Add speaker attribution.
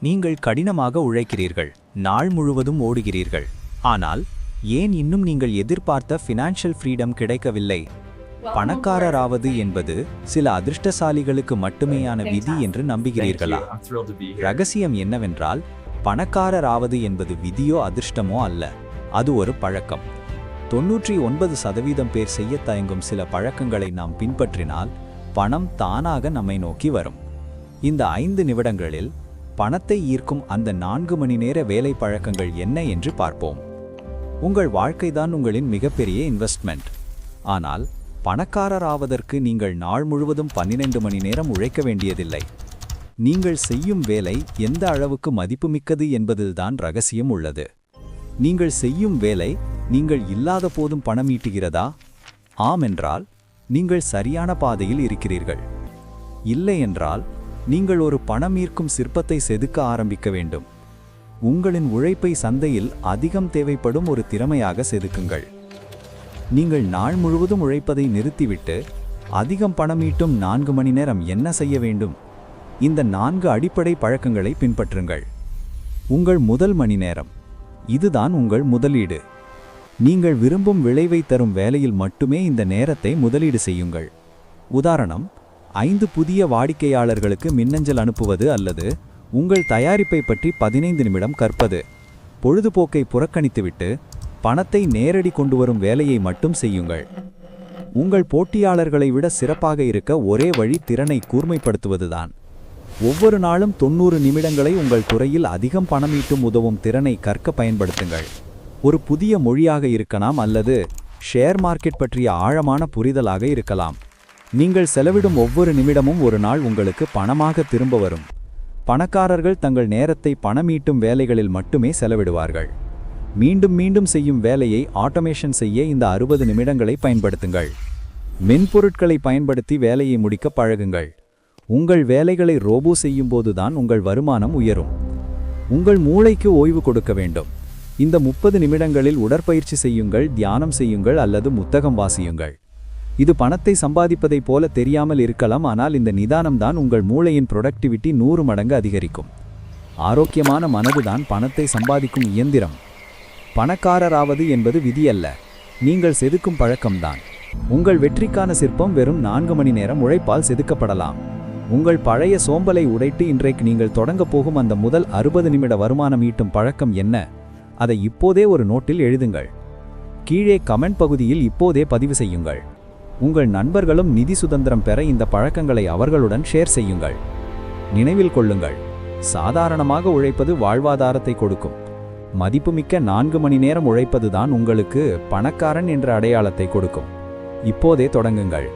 Speaker 1: நீங்கள் கடினமாக உழைக்கிறீர்கள். நாள் முழுவதும் ஓடுகிறீர்கள். ஆனால் ஏன் இன்னும் நீங்கள் எதிர்பார்த்த ஃபினான்ஷியல் ஃப்ரீடம் கிடைக்கவில்லை? பணக்காரராவது என்பது சில அதிர்ஷ்டசாலிகளுக்கு மட்டுமேயான விதி என்று நம்புகிறீர்களா? ரகசியம் என்னவென்றால் பணக்காரராவது என்பது விதியோ அதிர்ஷ்டமோ அல்ல. அது ஒரு பழக்கம். தொன்னூற்றி ஒன்பது சதவீதம் பேர் செய்யத் தயங்கும் சில பழக்கங்களை நாம் பின்பற்றினால் பணம் தானாக நம்மை நோக்கி வரும். இந்த ஐந்து நிமிடங்களில் பணத்தை ஈர்க்கும் அந்த நான்கு மணி நேர வேலை பழக்கங்கள் என்ன என்று பார்ப்போம். உங்கள் வாழ்க்கைதான் உங்களின் மிகப்பெரிய இன்வெஸ்ட்மெண்ட் ஆனால் பணக்காரர் ஆவதற்கு நீங்கள் நாள் முழுவதும் பன்னிரண்டு மணி நேரம் உழைக்க வேண்டியதில்லை. நீங்கள் செய்யும் வேலை எந்த அளவுக்கு மதிப்புமிக்கது என்பதில்தான் ரகசியம் உள்ளது. நீங்கள் செய்யும் வேலை நீங்கள் இல்லாத போதும் பணம் ஈட்டுகிறதா? ஆம் என்றால் நீங்கள் சரியான பாதையில் இருக்கிறீர்கள். இல்லை என்றால் நீங்கள் ஒரு பணம் ஈர்க்கும் சிற்பத்தை செதுக்க ஆரம்பிக்க வேண்டும். உங்களின் உழைப்பை சந்தையில் அதிகம் தேவைப்படும் ஒரு திறமையாக செதுக்குங்கள். நீங்கள் நாள் முழுவதும் உழைப்பதை நிறுத்திவிட்டு அதிகம் பணம் ஈட்டும் நான்கு மணி நேரம் என்ன செய்ய வேண்டும்? இந்த நான்கு அடிப்படை பழக்கங்களை பின்பற்றுங்கள். உங்கள் முதல் மணி நேரம். இதுதான் உங்கள் முதலீடு. நீங்கள் விரும்பும் விளைவை தரும் வேலையில் மட்டுமே இந்த நேரத்தை முதலீடு செய்யுங்கள். உதாரணம் ஐந்து புதிய வாடிக்கையாளர்களுக்கு மின்னஞ்சல் அனுப்புவது அல்லது உங்கள் தயாரிப்பை பற்றி பதினைந்து நிமிடம் கற்பது. பொழுதுபோக்கை புறக்கணித்துவிட்டு பணத்தை நேரடி கொண்டு வரும் வேலையை மட்டும் செய்யுங்கள். உங்கள் போட்டியாளர்களை விட சிறப்பாக இருக்க ஒரே வழி திறனை கூர்மைப்படுத்துவதுதான். ஒவ்வொரு நாளும் தொண்ணூறு நிமிடங்களை உங்கள் துறையில் அதிகம் பணம் ஈட்டும் உதவும் திறனை கற்க பயன்படுத்துங்கள். ஒரு புதிய மொழியாக இருக்கலாம் அல்லது ஷேர் மார்க்கெட் பற்றிய ஆழமான புரிதலாக இருக்கலாம். நீங்கள் செலவிடும் ஒவ்வொரு நிமிடமும் ஒரு நாள் உங்களுக்கு பணமாக திரும்ப வரும். பணக்காரர்கள் தங்கள் நேரத்தை பணமீட்டும் வேலைகளில் மட்டுமே செலவிடுவார்கள். மீண்டும் மீண்டும் செய்யும் வேலையை ஆட்டோமேஷன் செய்ய இந்த அறுபது நிமிடங்களை பயன்படுத்துங்கள். மென்பொருட்களை பயன்படுத்தி வேலையை முடிக்க பழகுங்கள். உங்கள் வேலைகளை ரோபோ செய்யும்போதுதான் உங்கள் வருமானம் உயரும். உங்கள் மூளைக்கு ஓய்வு கொடுக்க வேண்டும். இந்த முப்பது நிமிடங்களில் உடற்பயிற்சி செய்யுங்கள் தியானம் செய்யுங்கள் அல்லது புத்தகம் வாசியுங்கள். இது பணத்தை சம்பாதிப்பதைப் போல தெரியாமல் இருக்கலாம் ஆனால் இந்த நிதானம்தான் உங்கள் மூளையின் ப்ரொடக்டிவிட்டி நூறு மடங்கு அதிகரிக்கும். ஆரோக்கியமான மனதுதான் பணத்தை சம்பாதிக்கும் இயந்திரம். பணக்காரராவது என்பது விதியல்ல. நீங்கள் செதுக்கும் பழக்கம்தான். உங்கள் வெற்றிக்கான சிற்பம் வெறும் நான்கு மணி நேரம் உழைப்பால் செதுக்கப்படலாம். உங்கள் பழைய சோம்பலை உடைத்து இன்றைக்கு நீங்கள் தொடங்கப் போகும் அந்த முதல் அறுபது நிமிட வருமானம் ஈட்டும் பழக்கம் என்ன? அதை இப்போதே ஒரு நோட்டில் எழுதுங்கள். கீழே கமெண்ட் பகுதியில் இப்போதே பதிவு செய்யுங்கள். உங்கள் நண்பர்களும் நிதி சுதந்திரம் பெற இந்த பழக்கங்களை அவர்களுடன் ஷேர் செய்யுங்கள். நினைவில் கொள்ளுங்கள். சாதாரணமாக உழைப்பது வாழ்வாதாரத்தை கொடுக்கும். மதிப்புமிக்க நான்கு மணி நேரம் உழைப்பதுதான் உங்களுக்கு பணக்காரன் என்ற அடையாளத்தை கொடுக்கும். இப்போதே தொடங்குங்கள்.